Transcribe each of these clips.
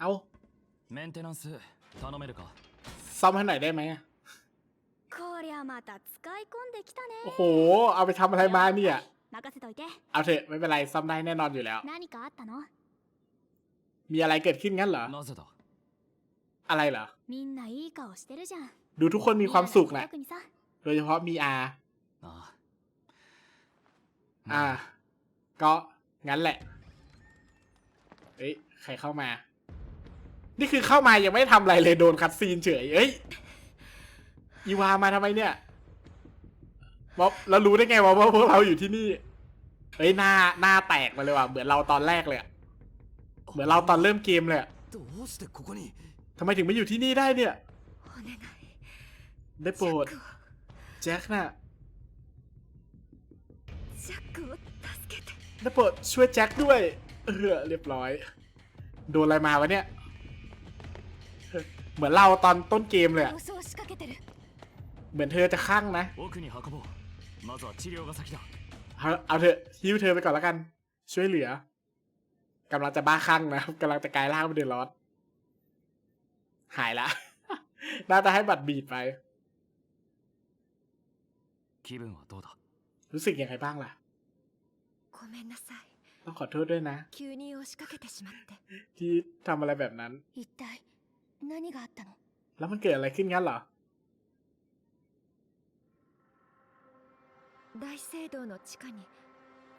เอา メンテナンス頼めるか ซ่อมให้หน่อยได้ไหมอะ こりゃまた使い込んできた โอ้ ね โห เอาไปทำอะไรมาเนี่ย 任せといて เอาเถอะไม่เป็นไรซ่อมได้แน่นอนอยู่แล้ว 何かあったの มีอะไรเกิดขึ้นงั้นเหรอ なぜだ อะไรเหรอ みんないい顔してるじゃん ดูทุกคนมีความสุขนะ 特にさ โดยเฉพาะมีอา ああ อ่า ก็งั้นแหละ เอ้ย ใครเข้ามา นี่คือเข้ามายังไม่ทำอะไรเลยโดนคัดซีนเฉยเอ้ยอีวามาทำไมเนี่ยบ๊อบแล้วรู้ได้ไงว่าพวกเราอยู่ที่นี่เฮ้ยหน้าหน้าแตกมาเลยว่ะเหมือนเราตอนแรกเลยเหมือนเราตอนเริ่มเกมเลยอะทำไมถึงมาอยู่ที่นี่ได้เนี่ย ได้โปรดแจ็คน่ะได้โปรดช่วยแจ็คด้วย เออเรียบร้อย โดนอะไรมาวะเนี่ย เหมือนเราตอนต้นเกมเลยอะเหมือนเธอจะข้างนะ เอาเอถอะฮิวเธอไปก่อนแล้วกัน ช่วยเหลือกำลังจะบ้าข้างนะกำลังจะกลายร่างเป็นเดร้อนหายละ น่าจะให้บัตรบีดไป รู้สึกยังไงบ้างล่ะต้องขอโทษด้วยนะ ที่ทำอะไรแบบนั้น 何があったの แล้วมันเกิดอะไรขึ้นงั้นเหรอ 大聖堂の地下に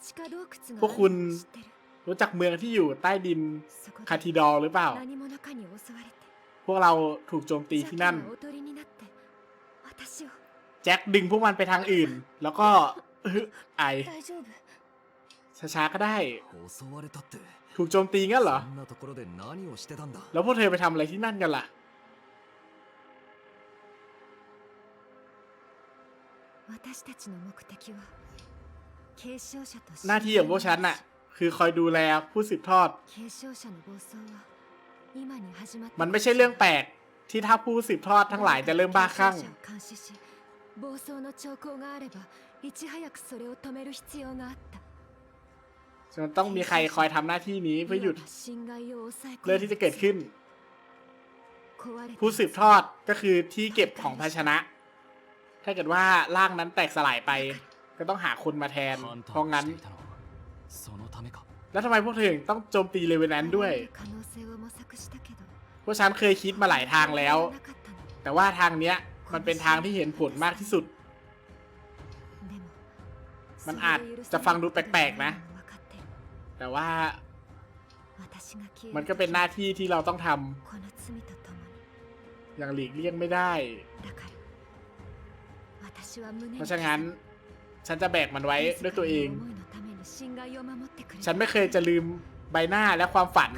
地下洞窟พวกคุณ 知ってる รู้จักเมืองที่อยู่ใต้ดิน そこ คาทิดอลหรือเปล่า 何者かに襲われて พวกเราถูกโจมตีที่นั่น 邪気のおとりになって私を แจ็คดึงพวกมันไปทางอื่น แล้วก็ อื้อไอ 大丈夫 ช้าๆก็ได้ 襲われたって ถูกโจมตีงั้นเหรอ そんなところで何をしてたんだ แล้วพวกเธอไปทำอะไรที่นั่นกันล่ะ 私たちの目的は継承者と หน้าที่ของพวกฉันน่ะ คือคอยดูแลผู้สืบทอด 継承者の暴走は今に始まって มันไม่ใช่เรื่องแปลก ที่ถ้าผู้สืบทอดทั้งหลายจะเริ่มบ้าคลั่ง 継承者を監視し暴走の兆候があればいち早くそれを止める必要があった มันต้องมีใครคอยทำหน้าที่นี้เพื่อหยุดเรื่องที่จะเกิดขึ้น ผู้สืบทอดก็คือที่เก็บของภาชนะ ถ้าเกิดว่าร่างนั้นแตกสลายไป ก็ต้องหาคนมาแทน เพราะงั้น แล้วทำไมพวกเธอถึงต้องโจมตีเลเวนั้นด้วยพวกฉันเคยคิดมาหลายทางแล้ว แต่ว่าทางเนี้ยมันเป็นทางที่เห็นผลมากที่สุด มันอาจจะฟังดูแปลกๆนะ แต่ว่า มันก็เป็นหน้าที่ที่เราต้องทำอย่างหลีกเลี่ยงไม่ได้ เพราะฉะนั้น ฉันจะแบกมันไว้ด้วยตัวเอง ฉันไม่เคยจะลืมใบหน้าและความฝัน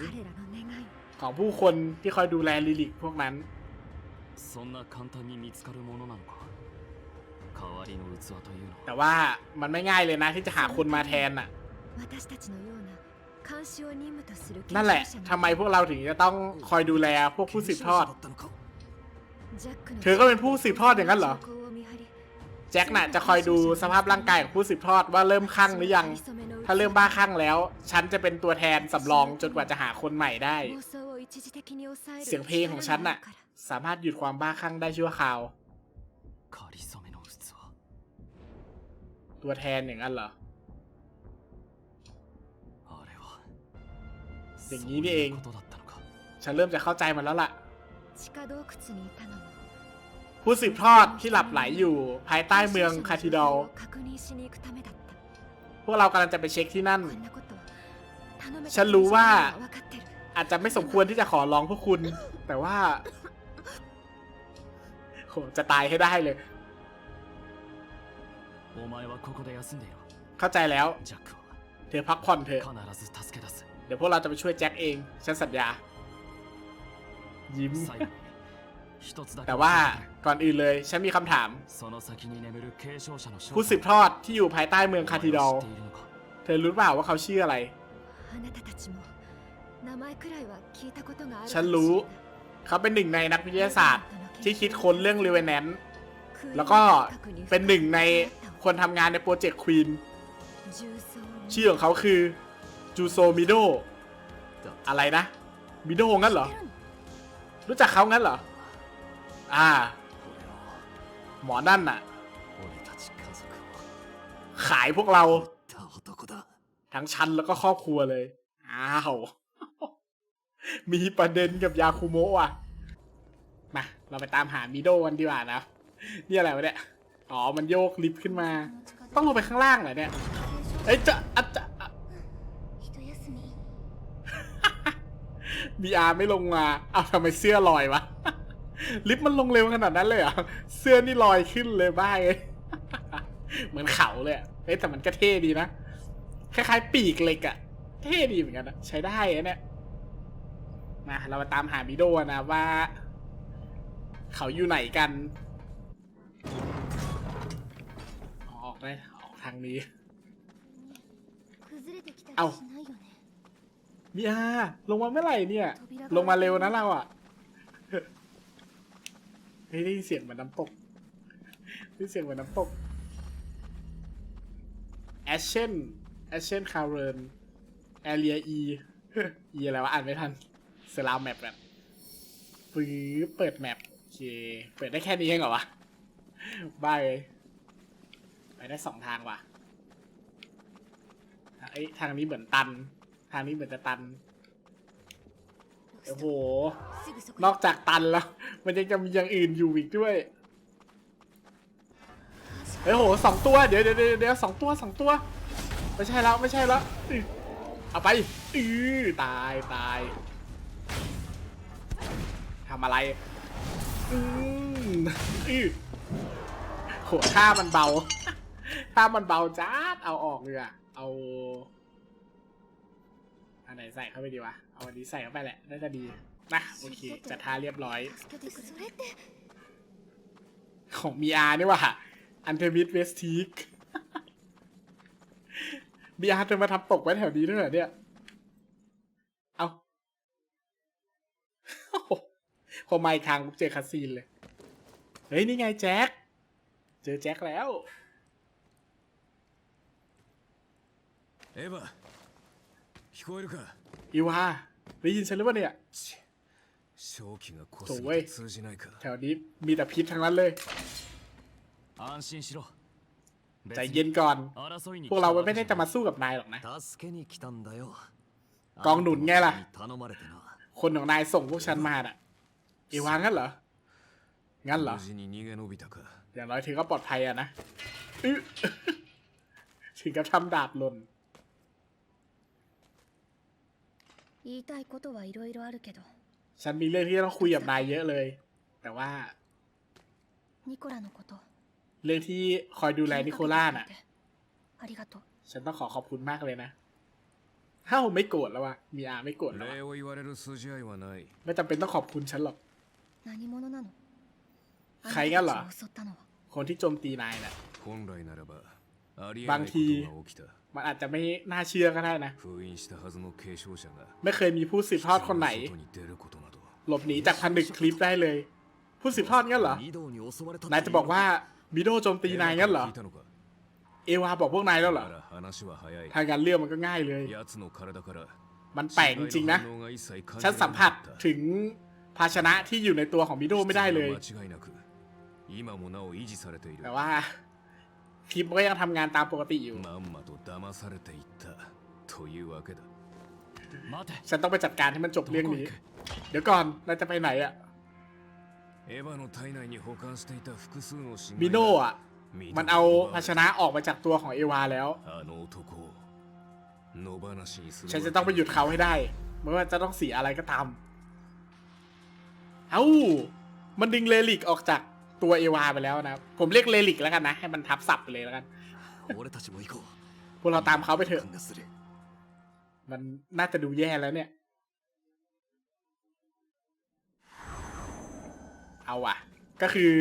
ของผู้คนที่คอยดูแลลิลิกพวกนั้นแต่ว่ามันไม่ง่ายเลยนะที่จะหาคนมาแทนอะ นั่นแหละทำไมพวกเราถึงจะต้องคอยดูแลพวกผู้สืบทอด เธอก็เป็นผู้สืบทอดอย่างนั้นเหรอ แจ็คน่ะจะคอยดูสภาพร่างกายของผู้สืบทอดว่าเริ่มคลั่งหรือยัง ถ้าเริ่มบ้าคลั่งแล้ว ฉันจะเป็นตัวแทนสำรองจนกว่าจะหาคนใหม่ได้ เสียงเพลงของฉันน่ะ สามารถหยุดความบ้าคลั่งได้ชั่วคราว ตัวแทนอย่างนั้นเหรอ อย่างนี้นี่เองฉันเริ่มจะเข้าใจมันแล้วล่ะผู้สืบทอดที่หลับไหลอยู่ภายใต้เมืองคาทิดอลพวกเรากำลังจะไปเช็คที่นั่น ฉันรู้ว่าอาจจะไม่สมควรที่จะขอร้องพวกคุณ แต่ว่าโหจะตายให้ได้เลย เข้าใจแล้ว เธอพักผ่อนเถอะ ดี๋ยวพวกเราจะไปช่วยแจ็คเอง ฉันสัญญา ยิ้ม แต่ว่าก่อนอื่นเลย ฉันมีคำถาม ผู้สืบทอดที่อยู่ภายใต้เมืองคาทิดอล เธอรู้เปล่าว่าเขาชื่ออะไร ฉันรู้ เขาเป็นหนึ่งในนักวิทยาศาสตร์ ที่คิดค้นเรื่องเรเวนแนนแล้วก็เป็นหนึ่งในคนทำงานในโปรเจกต์ควีนชื่อของเขาคือ จูโซมิโดอะไรนะ มิโดงั้นเหรอ รู้จักเขางั้นเหรอ อ่า หมอนั่นน่ะ ขายพวกเรา ทั้งชั้นแล้วก็ครอบครัวเลย อ้าว มีประเด็นกับยาคุโมะว่ะ มา เราไปตามหามิโดกันดีกว่านะนี่อะไรวะเนี่ย อ๋อ มันโยกลิฟขึ้นมา ต้องลงไปข้างล่างเหรอเนี่ย เอ้ยจะจะ บีอาร์ไม่ลงมาเอาทำไมเสื้อลอยวะ ลิฟต์มันลงเร็วขนาดนั้นเลยเหรอ เสื้อนี่ลอยขึ้นเลยบ้าเลยเหมือนเขาเลยเฮ้แต่มันก็เท่ดีนะ คล้ายๆ ปีกเหล็กอะเท่ดีเหมือนกันนะ ใช้ได้เนี่ยมาเรามาตามหาบิโดนะว่า เขาอยู่ไหนกันออกได้ออกทางนี้ เอา มีอาลงมาเมื่อไหร่เนี่ย ลงมาเร็วนะเราอะเฮ้ยได้ยินเสียงเหมือนน้ำตกได้เสียงเหมือนน้ำตกแอชเชนแอชเชนคาร์เรนแอเรียอีอีอะไรวะอ่านไม่ทันสลาวแมปแบบฟื้อเปิดแมปโอเค เปิดได้แค่นี้เองเหรอวะบายไปได้สองทางว่ะไอทางนี้เหมือนตัน ทางนี้เหมือนจะตัน โอ้โห นอกจากตันแล้ว มันยังจะมีอย่างอื่นอยู่อีกด้วยเอ้โหสองตัว เดี๋ยวเดี๋ยวเดี๋ยวสองตัวสองตัว ไม่ใช่แล้วไม่ใช่แล้วเอาไปอือตายตายทำอะไร อืออือโหท่ามันเบา ท่ามันเบาจ้าเอาออกเลยอะเอาันไหนใส่เข้าไปดีวะ เอาอันนี้ใส่เข้าไปแหละ น่าจะดี นะ โอเคจะท่าเรียบร้อย ของมีอาร์นี่ว่ะอันเทวิตเวสทีกมีอาร์จะมาทำตกไว้แถวนี้ด้วยเหรอเนี่ย เอาพอไม่ทางกูเจอคาซีนเลย เฮ้ย นี่ไงแจ็ค เจอแจ็คแล้ว เอวา 聞こえるか อีวาได้ยินฉันหรือเปล่าเนี่ย 正気が濃そうเว้ยすぎて通じないか แถวนี้มีแต่พิษทั้งนั้นเลย 安心しろ ใจเย็นก่อน 争いに พวกเราไม่ได้จะมาสู้กับนายหรอกนะ 助けに来たんだよกองหนุนไงล่ะ あの子に頼まれてな คนของนายส่งพวกฉันมาน่ะ อีวางั้นเหรอ งั้นเหรอ 無事に逃げ延びたか อย่างน้อยเธอก็ปลอดภัยอะนะอื้อ ถึงกับทำดาบหล่น 言いたいことはいろいろあるけど ฉันมีเรื่องที่ต้องคุยกับนายเยอะเลย แต่ว่า ニコラのこと เรื่องที่คอยดูแลนิโคล่าน่ะ ありがとう ฉันต้องขอขอบคุณมากเลยนะเฮ้าไม่โกรธแล้ววะมีอาไม่โกรธแล้ววะ 礼を言われる筋合いはない ไม่จำเป็นต้องขอบคุณฉันหรอก 何者なのใครงั้นเหรอ あなたたちを襲ったのは คนที่โจมตีนายน่ะ 本来ならばありえ บางทีมันอาจจะไม่น่าเชื่อก็ได้นะ ไม่เคยมีผู้สืบทอดคนไหน หลบหนีจากพันดึกคลิปได้เลย ผู้สืบทอดงั้นเหรอ นายจะบอกว่ามิโดโจมตีนายงั้นเหรอ เอวาบอกพวกนายแล้วเหรอ ทางการเลือกมันก็ง่ายเลย มันแปลกจริงนะ ฉันสัมผัสถึงภาชนะที่อยู่ในตัวของมิโดไม่ได้เลย แต่ว่า คลิปมันก็ยังทำงานตามปกติอยู่ まんまと騙されていったというわけだ待て ฉันต้องไปจัดการให้มันจบเรื่องนี้ เดี๋ยวก่อนเราจะไปไหนอะ エヴァの体内に保管していた複数の死 มิโดอะ ミド มันเอาภาชนะออกมาจากตัวของเอวาแล้ว あの男を野放しにする ฉันจะต้องไปหยุดเขาให้ได้ไม่ว่าจะต้องเสียอะไรก็ตาม เอ้า มันดึงเลลิกออกจาก ตัวเอวาไปแล้วนะผมเรียกเลลิกแล้วกันนะ ให้มันทับศัพท์ไปเลยแล้วกันพวกเราตามเขาไปเถอะ มันน่าจะดูแย่แล้วเนี่ย เอาอะ ก็คือ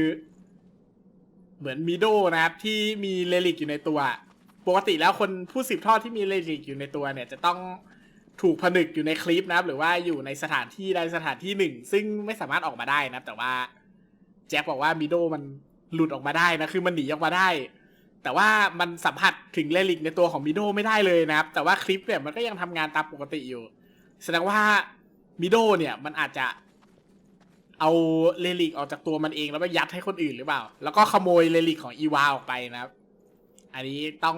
เหมือนมิโดนะครับ ที่มีเลลิกอยู่ในตัว ปกติแล้วคนผู้สืบทอดที่มีเลลิกอยู่ในตัวเนี่ย จะต้องถูกผนึกอยู่ในคลิปนะครับ หรือว่าอยู่ในสถานที่ใดสถานที่หนึ่ง ซึ่งไม่สามารถออกมาได้นะแต่ว่า แจ็คบอกว่ามิโดมันหลุดออกมาได้นะ คือมันหนีออกมาได้ แต่ว่ามันสัมผัสถึงเลลิกในตัวของมิโดไม่ได้เลยนะครับ แต่ว่าคลิปเนี่ยมันก็ยังทำงานตามปกติอยู่ แสดงว่ามิโดเนี่ยมันอาจจะเอาเลลิกออกจากตัวมันเองแล้วไปยัดให้คนอื่นหรือเปล่า แล้วก็ขโมยเลลิกของอีวาออกไปนะครับ อันนี้ต้อง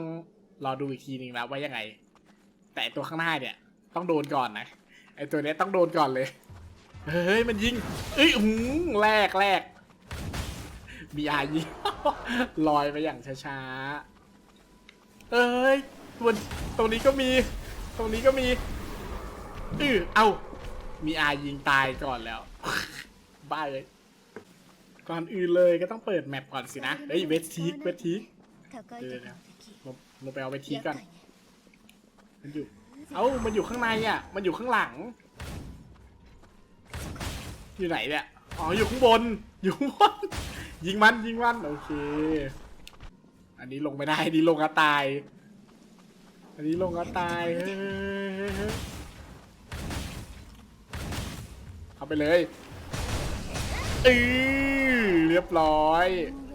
รอดูอีกทีนึงแล้วว่ายังไง แต่ตัวข้างหน้าเนี่ย ต้องโดนก่อนนะไอตัวนี้ต้องโดนก่อนเลย เฮ้ยมันยิง เอ้ยอืมแรกแรก มีอายิลอยไปอย่างช้าๆ เอ้ยตัตรงนี้ก็มี ตรงนี้ก็มีอือเอามีอายิงตายก่อนแล้ว บ้าเลย ก่อนอื่นเลยก็ต้องเปิดแมปก่อนสินะ เฮ้ยเวททีกเวททีกเดี๋นะเาไปเอาเวททีกก่อน มันอยู่ เอ้า มันอยู่ข้างในอะ มันอยู่ข้างหลัง อยู่ไหนเนี่ย อ๋อ อยู่ข้างบน อยู่ข้างบน ยิงมันยิงมันโอเค อันนี้ลงไม่ได้อันนี้ลงกระตาย อันนี้ลงกระตายเฮ้ยเฮ้ยเฮ้ยเข้าไปเลยอือเรียบร้อย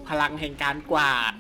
พลังแห่งการกวาด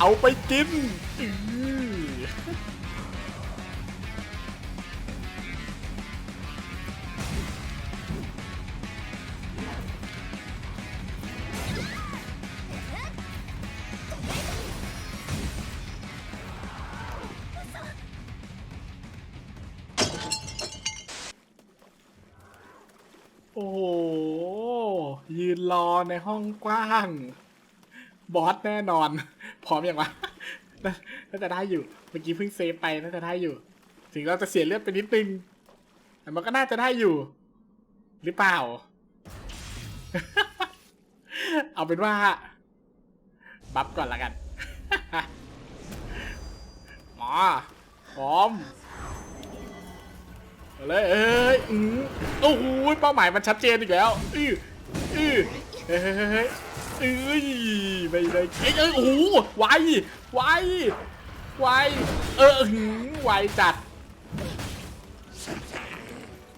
เอาไปกินโอ้โห ยืนรอในห้องกว้าง บอสแน่นอน พร้อมอย่างวะน่าจะได้อยู่ เมื่อกี้เพิ่งเซฟไปน่าจะได้อยู่ ถึงเราจะเสียเลือดไปนิดนึงแต่มันก็น่าจะได้อยู่ หรือเปล่า เอาเป็นว่า บัฟก่อนละกันหมอพร้อมเลยเอ้ยอือโอ้โหเป้าหมายมันชัดเจนอีกแล้ว อืออือเฮ้ย เฮ้ยเฮ้ยเฮ้ยเอ้ยไม่ได้เอ้ยเอ้ยโอ้โหไวไวไวเออหือไวจัด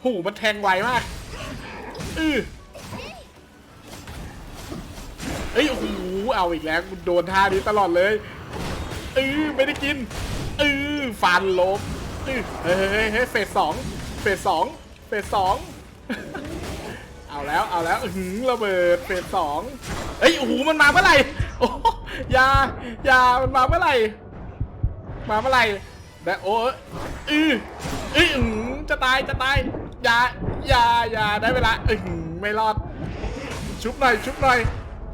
โหมันแทงไวมากอือเอ้ยโอ้โหเอาอีกแล้วโดนท่านี้ตลอดเลยเออไม่ได้กินเออฟันลบเออเฮ้ยเฮ้ยเฮ้ยเฟสสองเฟสสองเฟสสอง เอาแล้วเอาแล้วอื้อหือระเบิดเฟสสองเอ้ยโอ้โหมันมาเมื่อไหร่โอ้อยาอยามันมาเมื่อไหร่มาเมื่อไหร่แบบโอ้ยอืออืออื้อหือจะตายจะตายอย่าอย่าอย่าได้เวลาอือหือไม่รอด ชุบหน่อยชุบหน่อย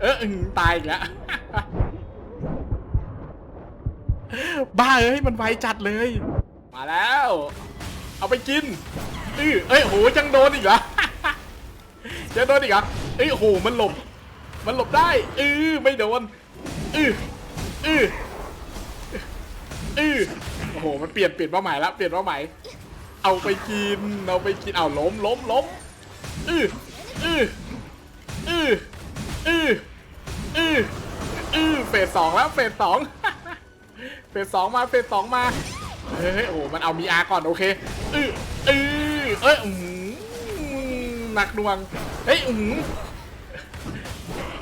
เอออื้อหือตายอีกแล้วบ้าเอ้ยมันไวจัดเลย มาแล้ว เอาไปกินอือเอ้ยโหยังโดนอีกเหรอ ยังโดนอีกเหรอเอ้ยโหมันหลบ มันหลบได้อือไม่โดนอืออืออือโอ้โหมันเปลี่ยนเปลี่ยนเป้าหมายแล้วเปลี่ยนเป้าหมายเอาไปกินเอาไปกินเอาล้มล้มล้มอืออืออืออืออืออือเฟสสองแล้วเฟสสองเฟสสองมาเฟสสองมาเฮ้ยโอ้โหมันเอามีอาก่อนโอเคอืออือเอ้ยหนักหน่วง เฮ้ยอืม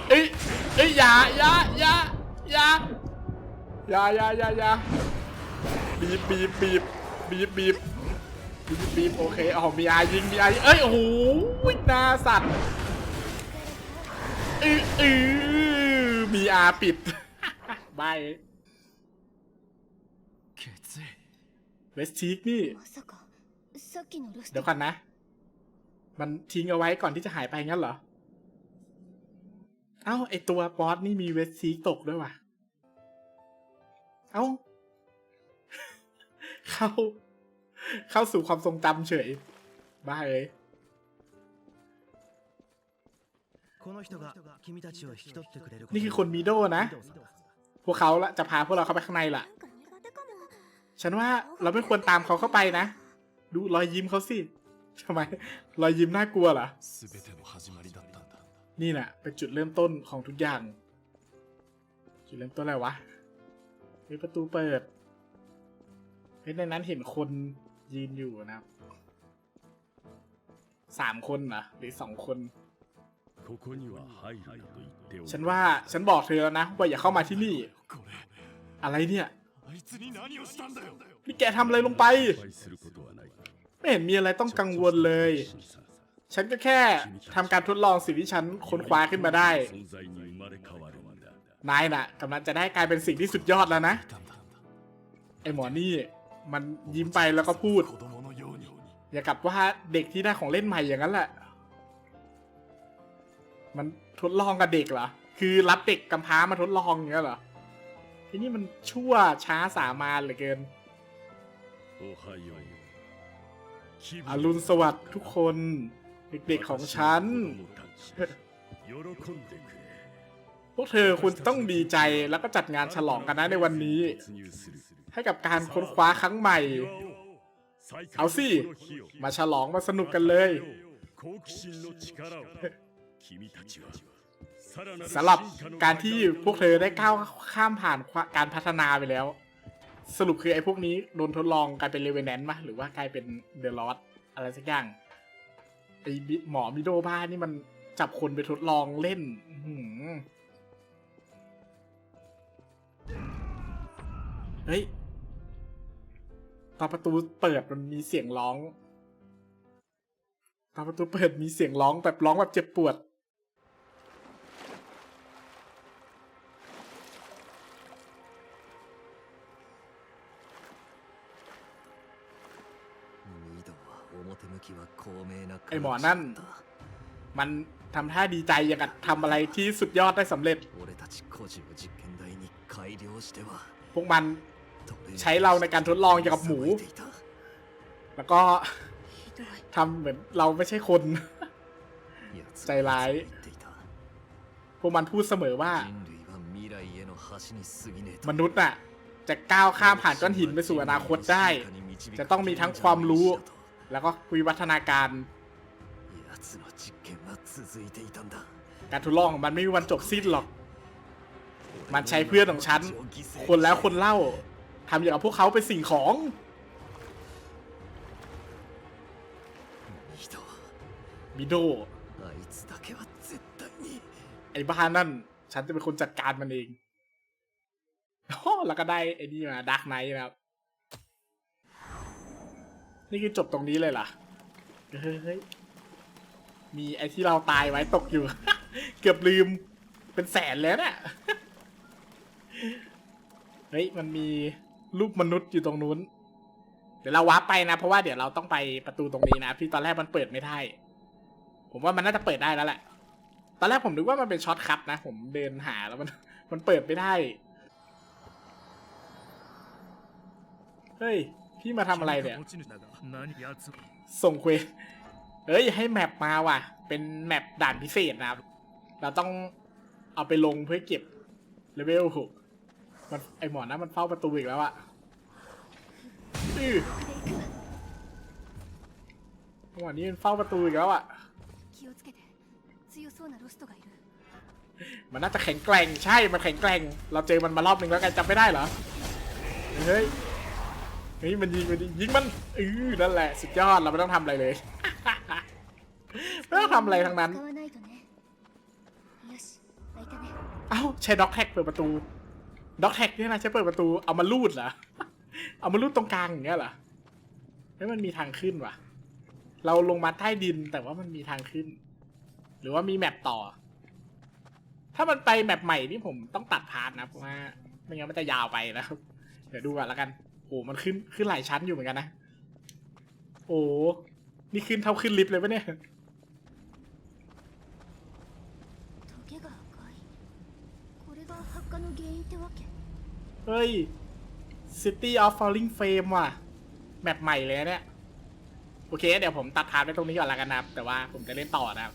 เอ้ยเอ้ยยายายายายายายายาบีบบีบบีบบีบบีบบีบบีบโอเคเอามีอายิงมีอาเอ้ยโอ้โหน้าสัตว์อืออือมีอาปิดบายเวสทีกนี่เดี๋ยวก่อนนะ มันทิ้งเอาไว้ก่อนที่จะหายไปงั้นเหรอ เอ้า ไอตัวบอสนี่มีเวสซีตกด้วยว่ะ เอ้า เข้า เข้าสู่ความทรงจำเฉย บ้าเลยนี่คือคนมีโดนะ พวกเขาละจะพาพวกเราเข้าไปข้างในล่ะ ฉันว่าเราไม่ควรตามเขาเข้าไปนะ ดูรอยยิ้มเขาสิ ทำไมรอยยิ้มน่ากลัวล่ะนี่แหละเป็นจุดเริ่มต้นของทุกอย่าง จุดเริ่มต้นอะไรวะมีประตูเปิดเฮ้ในนั้นเห็นคนยืนอยู่นะสามคนนะหรือสองคน ฉันว่าฉันบอกเธอแล้วนะว่าอย่าเข้ามาที่นี่ อะไรเนี่ยนี่แกทำอะไรลงไป ไม่เห็นมีอะไรต้องกังวลเลย ฉันก็แค่ทำการทดลองสิ่งที่ฉันค้นคว้าขึ้นมาได้ นายน่ะกำลังจะได้กลายเป็นสิ่งที่สุดยอดแล้วนะ ไอหมอนี่มันยิ้มไปแล้วก็พูด อย่ากลับว่าเด็กที่ได้ของเล่นใหม่อย่างนั้นแหละ มันทดลองกับเด็กเหรอ คือรับเด็กกำพร้ามาทดลองอย่างนี้เหรอทีนี้มันชั่วช้าสามานเหลือเกิน อรุณสวัสดิ์ทุกคน เด็กๆของฉัน พวกเธอคุณต้องดีใจแล้วก็จัดงานฉลองกันนะในวันนี้ ให้กับการค้นคว้าครั้งใหม่ เอาสิ มาฉลองมาสนุกกันเลยสำหรับการที่พวกเธอได้ก้าวข้ามผ่านการพัฒนาไปแล้ว สรุปคือไอ้พวกนี้โดนทดลองกลายเป็นเลเวนแนนต์มะหรือว่ากลายเป็นเดอะลอสอะไรสักอย่างไอ้หมอมิโดบ้านี่มันจับคนไปทดลองเล่นหือเฮ้ย ตอนประตูเปิดมันมีเสียงร้อง ตอนประตูเปิดมีเสียงร้องแบบร้องแบบเจ็บปวด ไอหมอนั่น มันทำท่าดีใจอย่างกับทำอะไรที่สุดยอดได้สำเร็จ พวกมันใช้เราในการทดลองอย่างกับหมู แล้วก็ทำเหมือนเราไม่ใช่คน ใจร้าย พวกมันพูดเสมอว่า มนุษย์น่ะ จะก้าวข้ามผ่านก้อนหินไปสู่อนาคตได้ จะต้องมีทั้งความรู้ แล้วก็วิวัฒนาการการทดลองของมันไม่มีวันจบสิ้นหรอก มันใช้เพื่อนของฉัน คนแล้วคนเล่าทำอย่างพวกเขาเป็นสิ่งของมิโดไอ้บ้านั่น ฉันจะเป็นคนจัดการมันเองแล้วก็ได้ไอ้นี่มาดักไนท์นะครับ นี่คือจบตรงนี้เลยเหรอเฮ้ย มีไอ้ที่เราตายไว้ตกอยู่ เกือบลืม เป็นแสนแล้วเนี่ยเฮ้ย มันมีรูปมนุษย์อยู่ตรงนู้น เดี๋ยวเราวาร์ปไปนะ เพราะว่าเดี๋ยวเราต้องไปประตูตรงนี้นะ ที่ตอนแรกมันเปิดไม่ได้ ผมว่ามันน่าจะเปิดได้แล้วแหละ ตอนแรกผมนึกว่ามันเป็นช็อตคัทนะ ผมเดินหาแล้วมัน มันเปิดไม่ได้ เฮ้ย ที่มาทำอะไรเนี่ยส่งเควสเอ้ยให้แมปมาว่ะ เป็นแมปด่านพิเศษนะเราต้องเอาไปลงเพื่อเก็บเลเวลหกมันไอหมอนะมันเฝ้าประตูอีกแล้วอะหมอนี้มันเฝ้าประตูอีกแล้วอะมันน่าจะแข็งแกร่งใช่ มันแข็งแกร่ง เราเจอมันมารอบหนึ่งแล้วกันจำไม่ได้เหรอ เฮ้ย เฮ้ยมันยิงมันยิงมันเออนั่นแหละสุดยอดเราไม่ต้องทำอะไรเลย ไม่ต้องทำอะไรทั้งนั้น เอ้าใช้ด็อกแท็กเปิดประตู ด็อกแท็กเนี่ยนะใช้เปิดประตูเอามาลูดเหรอ เอามาลูดตรงกลางอย่างเงี้ยเหรอแล้วมันมีทางขึ้นวะเราลงมาใต้ดินแต่ว่ามันมีทางขึ้น หรือว่ามีแมปต่อ ถ้ามันไปแมปใหม่นี่ผมต้องตัดพาร์ทนะเพราะว่าไม่งั้นมันจะยาวไปนะครับ เดี๋ยวดูก่อนละกัน โอ้โหมันขึ้นขึ้นหลายชั้นอยู่เหมือนกันนะโอ้นี่ขึ้นเท่าขึ้นลิฟต์เลยปะเนี่ยเฮ้ย City of Falling Fame ว่ะแมปใหม่เลยเนี่ย โอเค เดี๋ยวผมตัดทาร์ทไว้ตรงนี้ก่อนละกันนะแต่ว่าผมจะเล่นต่อนะครับ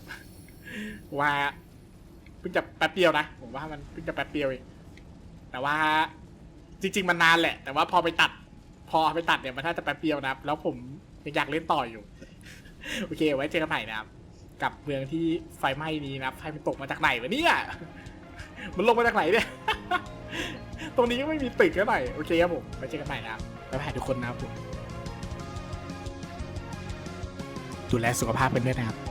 ว่าเพิ่งจะแป๊บเดียวนะ ผมว่ามันเพิ่งจะแป๊บเดียวเองแต่ว่า จริง ๆ มันนานแหละ แต่ว่าพอไปตัด พอไปตัดเนี่ยมันน่าจะแป๊บเดียวนะครับ แล้วผมยังอยากเล่นต่ออยู่ โอเค ไว้เจอกันใหม่นะครับ กับเมืองที่ไฟไหม้นี้นะครับไฟมันตกมาจากไหนวะเนี่ย มันลงมาจากไหนเนี่ย ตรงนี้ก็ไม่มีตึกก็หน่อยโอเคครับผมไว้เจอกันใหม่นะครับบ๊ายบายทุกคนนะครับผมดูแลสุขภาพกันด้วยนะครับ